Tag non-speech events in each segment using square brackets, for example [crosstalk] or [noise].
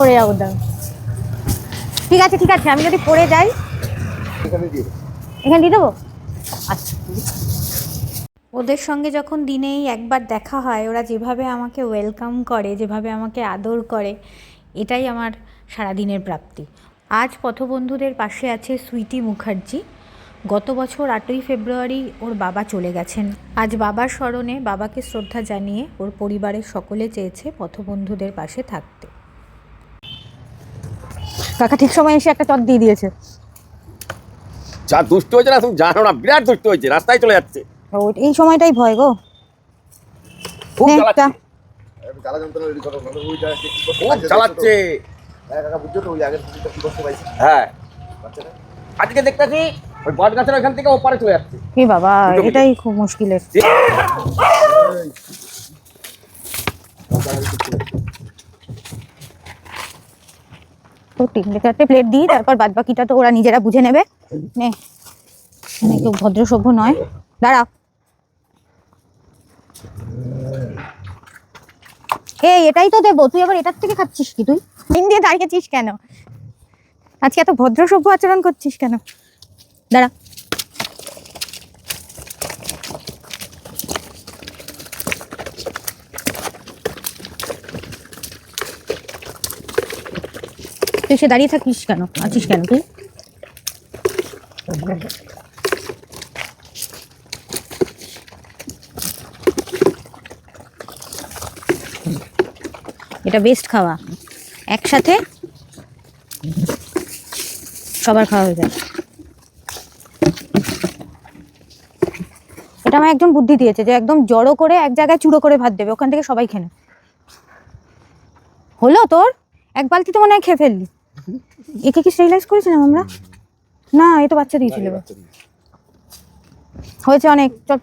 পড়ে যাব দাও। ঠিক আছে ঠিক আছে আমি যদি পড়ে যাই। এখানে দিয়ে দেবো? আচ্ছা। ওদের সঙ্গে যখন দিনেই একবার দেখা হয় ওরা যেভাবে আমাকে ওয়েলকাম করে যেভাবে আমাকে আদর করে এটাই আমার সারাদিনের প্রাপ্তি। আজ পথবন্ধুদের পাশে আছে সুইটি মুখার্জি। গত বছর আটই ফেব্রুয়ারি ওর বাবা চলে গেছেন। আজ বাবার স্মরণে বাবাকে শ্রদ্ধা জানিয়ে ওর পরিবারের সকলে চেয়েছে পথবন্ধুদের পাশে থাকতে। কাকা ঠিক সময় এসে একটা চট দিয়ে দিয়েছে। যা দুষ্ট হয়েছে না তুমি জানো না বিরাট দুষ্ট হয়েছে রাস্তায় চলে যাচ্ছে। এই সময়টাই ভয় গো। খুব চালাচ্ছে হ্যাঁ হ্যাঁ। আজকে দেখতেছি ওই বট গাছের ওখান থেকে ওপারে চলে যাচ্ছে। কি বাবা এটাই খুব মুশকিলের। [laughs] তো তিনটে চারটে প্লেট দিই, তারপর বাদ বাকিটা তো ওরা নিজেরা বুঝে নেবে। নে কেউ ভদ্র সভ্য নয়। দাঁড়াও। এই, এটাই তো দেবো। তুই আবার এটার থেকে খাচ্ছিস কি তুই? দিন দিয়ে দাঁড়িয়েছিস কেন? আজকে এত ভদ্র সভ্য আচরণ করছিস কেন? দাঁড়া। তুই সে দাঁড়িয়ে থাকিস কেন? আছিস কেন তুই? এটা বেস্ট খাওয়া। একসাথে সবার খাওয়া হয়ে যায়। এটা আমার একজন বুদ্ধি দিয়েছে যে একদম জড়ো করে এক জায়গায় চুড়ো করে ভাত দেবে, ওখান থেকে সবাই খেয়ে হলো তোর? এক বালতি তো মনে হয় খেয়ে ফেললি। একে কি স্টেরিলাইজ করেছিলাম আমরা? না এ তো বাচ্চা দিয়েছিল। হয়েছে অনেক। চল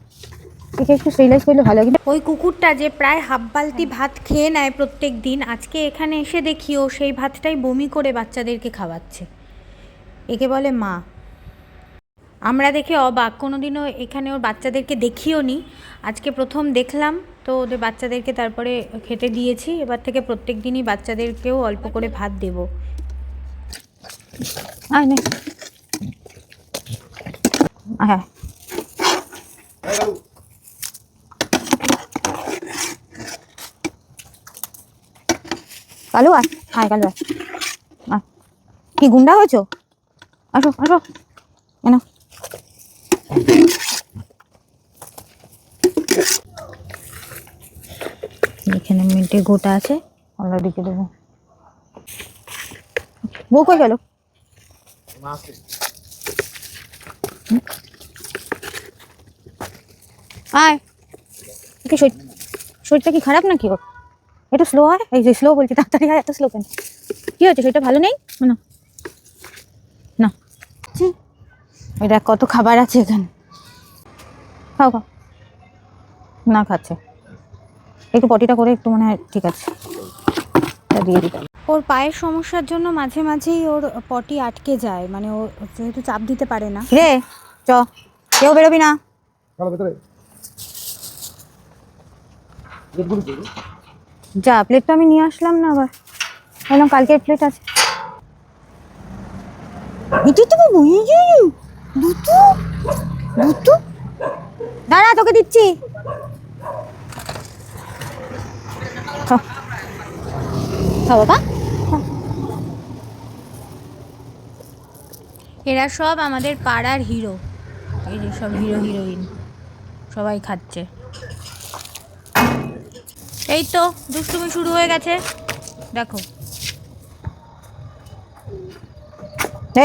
একে একটু স্টেরিলাইজ করলে ভালো কিন্তু ওই কুকুরটা যে প্রায় হাফ বালতি ভাত খেয়ে নেয় প্রত্যেক দিন আজকে এখানে এসে দেখি ও সেই ভাতটাই বমি করে বাচ্চাদেরকে খাওয়াচ্ছে। একে বলে মা। আমরা দেখে অবাক। কোনোদিনও এখানে ওর বাচ্চাদেরকে দেখিও নি। আজকে প্রথম দেখলাম তো ওদের বাচ্চাদেরকে তারপরে খেতে দিয়েছি। এবার থেকে প্রত্যেক দিনই বাচ্চাদেরকেও অল্প করে ভাত দেব। আয় নে হ্যাঁ কালু আয় হায় কালু আয়। কি গুন্ডা হয়েছো আসো আসো কেন এখানে মিন্টে গোটা আছে। দিকে দেবো। বউ কই গেল? আয়। কি শরীর শরীরটা কি খারাপ নাকি ওর একটু স্লো হয়? এই যে স্লো বলছি, তাড়াতাড়ি হয় এত স্লো কেন? কি হয়েছে, শরীরটা ভালো নেই? না। না। দেখ কত খাবার আছে এখানে। খাও খাও। না খাচ্ছে। একটু পটিটা করে একটু মনে হয় ঠিক আছে। দিয়ে দিতে ওর পায়ের সমস্যার জন্য মাঝে মাঝেই ওর পটি আটকে যায় মানে ও যেহেতু চাপ দিতে পারে না। রে চ কেউ বেরোবি না। যা প্লেট তো আমি নিয়ে আসলাম না আবার। বললাম কালকের প্লেট আছে। এটাই তো বাবু এই যে দুটো দুটো দাঁড়া তোকে দিচ্ছি। খাও বাবা। এরা সব আমাদের পাড়ার হিরো। এই যে সব হিরো, হিরোইন। সবাই খাচ্ছে। এই তো, দুষ্টুমি শুরু হয়ে গেছে। দেখো।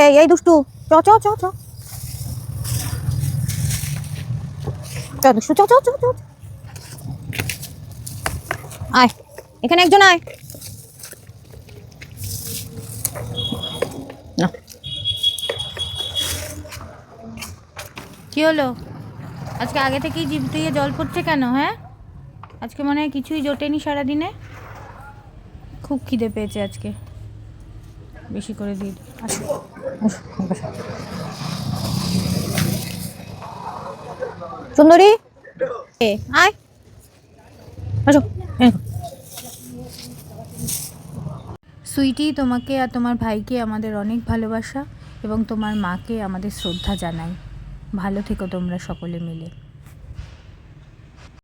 এই এই দুষ্টু। চ চ চ চ। দুষ্টু, চ চ চ চ। আয়। এখানে একজন আয়। কি হলো? আজকে আগে থেকেই জিভ দিয়ে জল পড়ছে কেন হ্যাঁ? আজকে মনে হয় কিছুই জোটেনি সারাদিনে। খুব খিদে পেয়েছে আজকে। বেশি করে দিয়ে দিই। সুন্দরী? আয়। আসো সুইটি তোমাকে আর তোমার ভাইকে আমাদের অনেক ভালোবাসা এবং তোমার মাকে আমাদের শ্রদ্ধা জানাই। ভালো থেকো তোমরা সকলে মিলে।